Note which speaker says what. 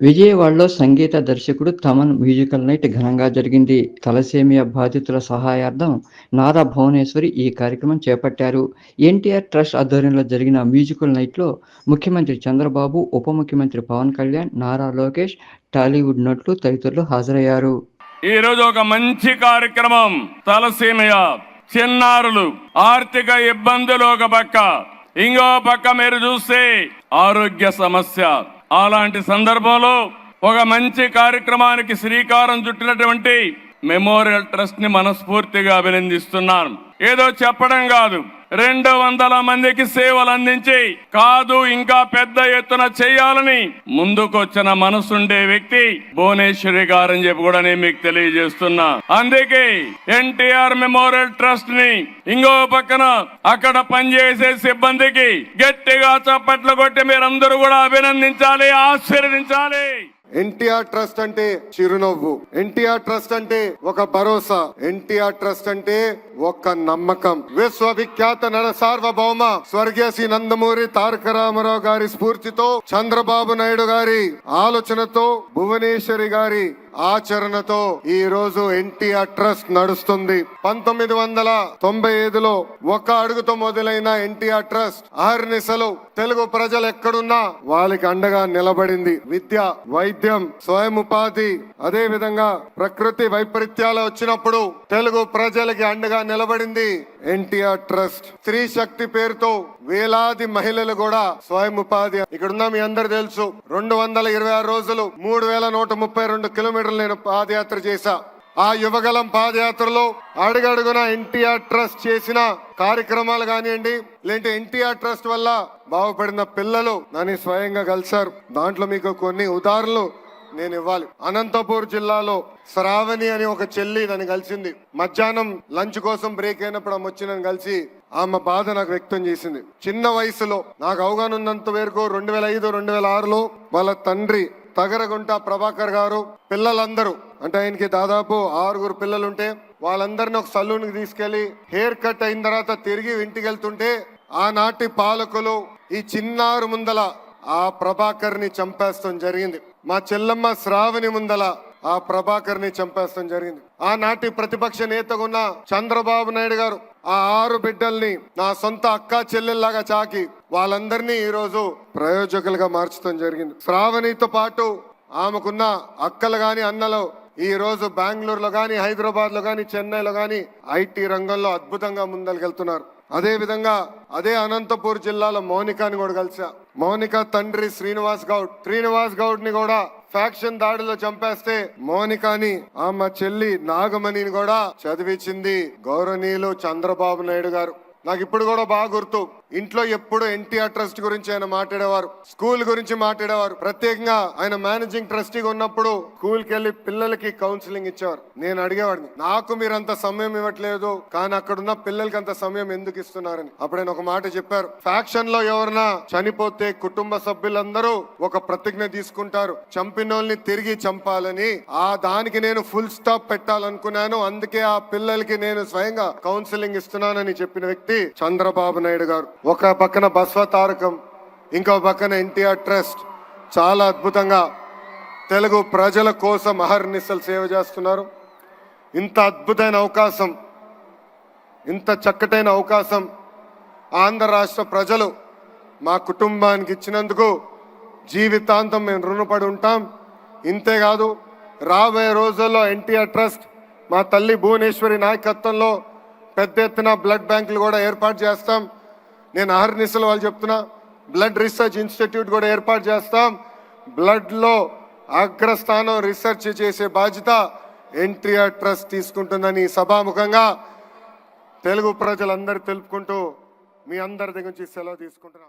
Speaker 1: విజయవాడలో సంగీత దర్శకుడు Thaman musical night ఘనంగా జరిగింది. తలసేమియా బాధితుల సహాయార్థం నారా భువనేశ్వరి ఈ కార్యక్రమం చేపట్టారు. ఎన్టీఆర్ ట్రస్ట్ ఆధ్వర్యంలో జరిగిన మ్యూజికల్ నైట్లో ముఖ్యమంత్రి చంద్రబాబు ఉప ముఖ్యమంత్రి పవన్ కళ్యాణ్ నారా లోకేష్ టాలీవుడ్ నటులు తదితరులు హాజరయ్యారు.
Speaker 2: ఈ రోజు ఒక మంచి కార్యక్రమం. తలసీమయ చిన్నారులు ఆర్థిక ఇబ్బందులు ఒక పక్క. ఇంకో పక్క మీరు చూస్తే ఆరోగ్య సమస్య. అలాంటి సందర్భంలో ఒక మంచి కార్యక్రమానికి శ్రీకారం చుట్టినటువంటి మెమోరియల్ ట్రస్ట్ని మనస్ఫూర్తిగా అభినందిస్తున్నాను. ఏదో చెప్పడం కాదు. రెండు వందల మందికి సేవలు అందించి కాదు ఇంకా పెద్ద ఎత్తున చేయాలని ముందుకొచ్చిన మనసుండే వ్యక్తి భువనేశ్వరి గారని చెప్పి కూడా నేను మీకు తెలియజేస్తున్నా. అందుకే ఎన్టీఆర్ మెమోరియల్ ట్రస్ట్ని ఇంకో పక్కన అక్కడ పనిచేసే సిబ్బందికి గట్టిగా చప్పట్లు కొట్టి మీరందరూ కూడా అభినందించాలి ఆశీర్వదించాలి.
Speaker 3: ఎన్టీఆర్ ట్రస్ట్ అంటే చిరునవ్వు. ఎన్టీఆర్ ట్రస్ట్ అంటే ఒక భరోసా. ఎన్టీఆర్ ట్రస్ట్ అంటే ఒక్క నమ్మకం. విశ్వవిఖ్యాత నర సార్వభౌమ స్వర్గీయ నందమూరి తారక రామారావు గారి స్ఫూర్తితో చంద్రబాబు నాయుడు గారి ఆలోచనతో భువనేశ్వరి గారి ఆచరణతో ఈ రోజు ఎన్టీఆర్ ట్రస్ట్ నడుస్తుంది. పంతొమ్మిది వందల తొంభై ఐదులో ఒక అడుగుతో మొదలైన ఎన్టీఆర్ ట్రస్ట్ ఆహర్నిశలు తెలుగు ప్రజలు ఎక్కడున్నా వాళ్ళకి అండగా నిలబడింది. విద్య వైద్యం స్వయం ఉపాధి అదే విధంగా ప్రకృతి వైపరీత్యాలు వచ్చినప్పుడు తెలుగు ప్రజలకి అండగా నిలబడింది. NTR trust. స్త్రీ శక్తి పేరుతో వేలాది మహిళలు కూడా స్వయం ఉపాధి ఇక్కడున్న మీ అందరు తెలుసు. రెండు వందల ఇరవై ఆరు రోజులు మూడు వేల నూట ముప్పై రెండు కిలోమీటర్లు నేను పాదయాత్ర చేశా. ఆ యువగలం పాదయాత్రలో అడుగడుగున ఎన్టీఆర్ ట్రస్ట్ చేసిన కార్యక్రమాలు కానివ్వండి లేదంటే ఎన్టీఆర్ ట్రస్ట్ వల్ల బాగుపడిన పిల్లలు నన్ను స్వయంగా కలిశారు. దాంట్లో మీకు కొన్ని ఉదాహరణలు నేను ఇవ్వాలి. అనంతపూర్ జిల్లాలో శ్రావణి అని ఒక చెల్లి నన్ను కలిసింది. మధ్యాహ్నం లంచ్ కోసం బ్రేక్ అయినప్పుడు ఆమె వచ్చి నన్ను కలిసి ఆమె బాధ నాకు వ్యక్తం చేసింది. చిన్న వయసులో నాకు అవగాహన ఉన్నంత వరకు రెండు వేల ఐదు రెండు వేల ఆరులో వాళ్ళ తండ్రి తగరగుంట ప్రభాకర్ గారు పిల్లలందరూ అంటే ఆయనకి దాదాపు ఆరుగురు పిల్లలుంటే వాళ్ళందరిని ఒక సలూన్కి తీసుకెళ్ళి హెయిర్ కట్ అయిన తర్వాత తిరిగి ఇంటికి వెళ్తుంటే ఆనాటి పాలకులు ఈ చిన్నారు ముందల ఆ ప్రభాకర్ని చంపేస్తాం జరిగింది. మా చెల్లమ్మ శ్రావణి ముందల ఆ ప్రభాకర్ని చంపేస్తాం జరిగింది. ఆనాటి ప్రతిపక్ష నేతగున్న చంద్రబాబు నాయుడు గారు ఆ ఆరు బిడ్డల్ని నా సొంత అక్క చెల్లెల్లాగా చాకి వాళ్ళందరినీ ఈరోజు ప్రయోజకులుగా మార్చడం జరిగింది. శ్రావణితో పాటు ఆమెకున్న అక్కలు గాని అన్నలు ఈ రోజు బెంగళూరులో గాని హైదరాబాద్లో గాని చెన్నైలో గాని ఐటీ రంగంలో అద్భుతంగా ముందలుకెళ్తున్నారు. అదే విధంగా అదే అనంతపూర్ జిల్లాలో మౌనికాని కూడా కలిసా మౌనిక తండ్రి శ్రీనివాస్ గౌడ్. శ్రీనివాస్ గౌడ్ని కూడా ఫ్యాక్షన్ దాడిలో చంపేస్తే మౌనికాని ఆమె చెల్లి నాగమణిని కూడా చదివించింది గౌరవనీయులు చంద్రబాబు నాయుడు గారు. నాకు ఇప్పుడు కూడా బాగా గుర్తు. ఇంట్లో ఎప్పుడు ఎన్టీఆర్ ట్రస్ట్ గురించి ఆయన మాట్లాడేవారు స్కూల్ గురించి మాట్లాడేవారు. ప్రత్యేకంగా ఆయన మేనేజింగ్ ట్రస్టీగా ఉన్నప్పుడు స్కూల్కి పిల్లలకి కౌన్సిలింగ్ ఇచ్చేవారు. నేను అడిగేవాడిని నాకు మీరు అంత సమయం ఇవ్వట్లేదు కానీ అక్కడున్న పిల్లలకి అంత సమయం ఎందుకు ఇస్తున్నారని? అప్పుడు ఆయన ఒక మాట చెప్పారు. ఫ్యాక్షన్లో ఎవరన్నా చనిపోతే కుటుంబ సభ్యులందరూ ఒక ప్రతిజ్ఞ తీసుకుంటారు. చంపినోల్ని తిరిగి చంపాలని. ఆ దానికి నేను ఫుల్ స్టాప్ పెట్టాలనుకున్నాను. అందుకే ఆ పిల్లలకి నేను స్వయంగా కౌన్సిలింగ్ ఇస్తున్నానని చెప్పిన వ్యక్తి చంద్రబాబు నాయుడు గారు. ఒక పక్కన బస్వ తారకం ఇంకో పక్కన ఎన్టీఆర్ ట్రస్ట్. చాలా అద్భుతంగా తెలుగు ప్రజల కోసం అహర్నిశలు సేవ చేస్తున్నారు. ఇంత అద్భుతమైన అవకాశం ఇంత చక్కటైన అవకాశం ఆంధ్ర రాష్ట్ర ప్రజలు మా కుటుంబానికి ఇచ్చినందుకు జీవితాంతం మేము రుణపడి ఉంటాం. ఇంతేకాదు రాబోయే రోజుల్లో ఎన్టీఆర్ ట్రస్ట్ మా తల్లి భువనేశ్వరి నాయకత్వంలో పెద్ద ఎత్తున బ్లడ్ బ్యాంకులు కూడా ఏర్పాటు చేస్తాం. నేను అహర్నిశలు వాళ్ళు చెప్తున్నా బ్లడ్ రీసెర్చ్ ఇన్స్టిట్యూట్ కూడా ఏర్పాటు చేస్తాం. బ్లడ్లో అగ్రస్థానం రీసెర్చ్ చేసే బాధ్యత ఎన్టీఆర్ ట్రస్ట్ తీసుకుంటుందని సభాముఖంగా తెలుగు ప్రజలందరూ తెలుపుకుంటూ మీ అందరి దగ్గర నుంచి సెలవు తీసుకుంటున్నాం.